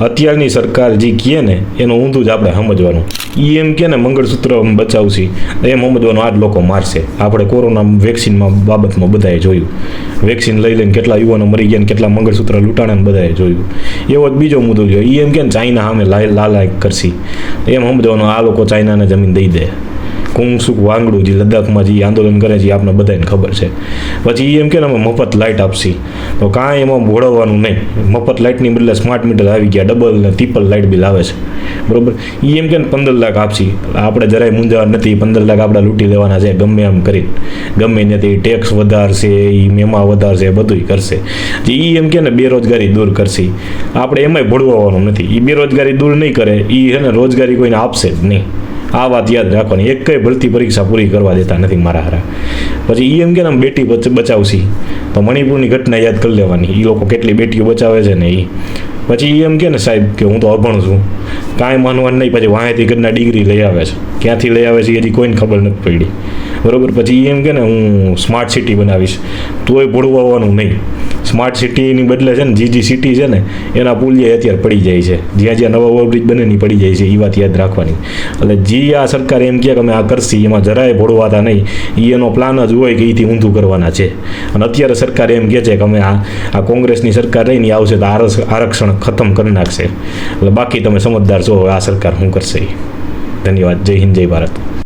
અત્યારની સરકાર જે કહે ને, એનું ઊંધું જ આપણે સમજવાનું. એ એમ કે ને, મંગળસૂત્ર બચાવશે, એમ સમજવાનું આ જ લોકો મારશે. આપણે કોરોના વેક્સિનમાં બાબતમાં બધાએ જોયું. વેક્સિન લઈ લઈને કેટલા યુવાનો મરી ગયા ને, કેટલા મંગળસૂત્ર લૂંટાણા બધાએ જોયું. એવો જ બીજો મુદ્દો જોયો એ એમ કે ને, ચાઇના સામે લાય લાલાય કરશી. એમ સમજવાનું આ લોકો ચાઇનાને જમીન દઈ દે. કુંગસુક વાંગડું જે લદ્દાખમાં જે આંદોલન કરે છે એ આપણે બધાને ખબર છે. પછી એ એમ કે અમે મફત લાઇટ આપશી. તો કાંઈ એમાં ભોળવવાનું નહીં. મફત લાઇટની બદલે સ્માર્ટ મીટર આવી ગયા ડબલ ને ટ્રિપલ લાઇટ બિલ આવે છે. બરોબર? એ એમ કે પંદર લાખ આપશી. આપણે જરાય મૂંઝાવા નથી, પંદર લાખ આપણે લૂંટી લેવાના છે, ગમે એમ કરી ગમે ત્યાંથી ટેક્સ વધારશે એ મેમા વધારશે બધું કરશે. જે એ એમ કે ને, બેરોજગારી દૂર કરશે. આપણે એમાંય ભોળવવાનું નથી. એ બેરોજગારી દૂર નહીં કરે. એ છે ને, રોજગારી કોઈને આપશે જ નહીં. આ વાત યાદ રાખવાની. એક કઈ ભરતી પરીક્ષા પૂરી કરવા દેતા નથી મારા હારા. પછી એ એમ કે આમ બેટી બચાવશી. તો મણિપુરની ઘટના યાદ કરી લેવાની. એ લોકો કેટલી બેટીઓ બચાવે છે ને એ પછી એ એમ કે ને, સાહેબ, કે હું તો અભણ છું. કાંઈ માનવાનું નહીં. પછી વાંહેથી ઘરના ડિગ્રી લઈ આવે છે. ક્યાંથી લઈ આવે છે એ હજી કોઈને ખબર નથી પડી. બરોબર? પછી એમ કે ને, હું સ્માર્ટ સિટી બનાવીશ. તોય ભોળવાનું નહીં. સ્માર્ટ સિટીની બદલે છે ને જે જે સિટી છે ને, એના પુલિયા અત્યારે પડી જાય છે. જ્યાં જ્યાં નવા ઓવરબ્રિજ બને ની પડી જાય છે. એ વાત યાદ રાખવાની. એટલે જે આ સરકાર એમ કહે કે અમે આ કરશી, એમાં જરાય ભોળવાતા નહીં. એ એનો પ્લાન જ હોય કે એથી ઊંધું કરવાના છે. અને અત્યારે સરકાર એમ કહે છે કે અમે આ આ કોંગ્રેસની સરકાર રહીને આવશે તો આરક્ષણ ખતમ કરી નાખશે. એટલે બાકી તમે સમજદાર છો આ સરકાર શું કરશે ધન્યવાદ. જય હિન્દ, જય ભારત.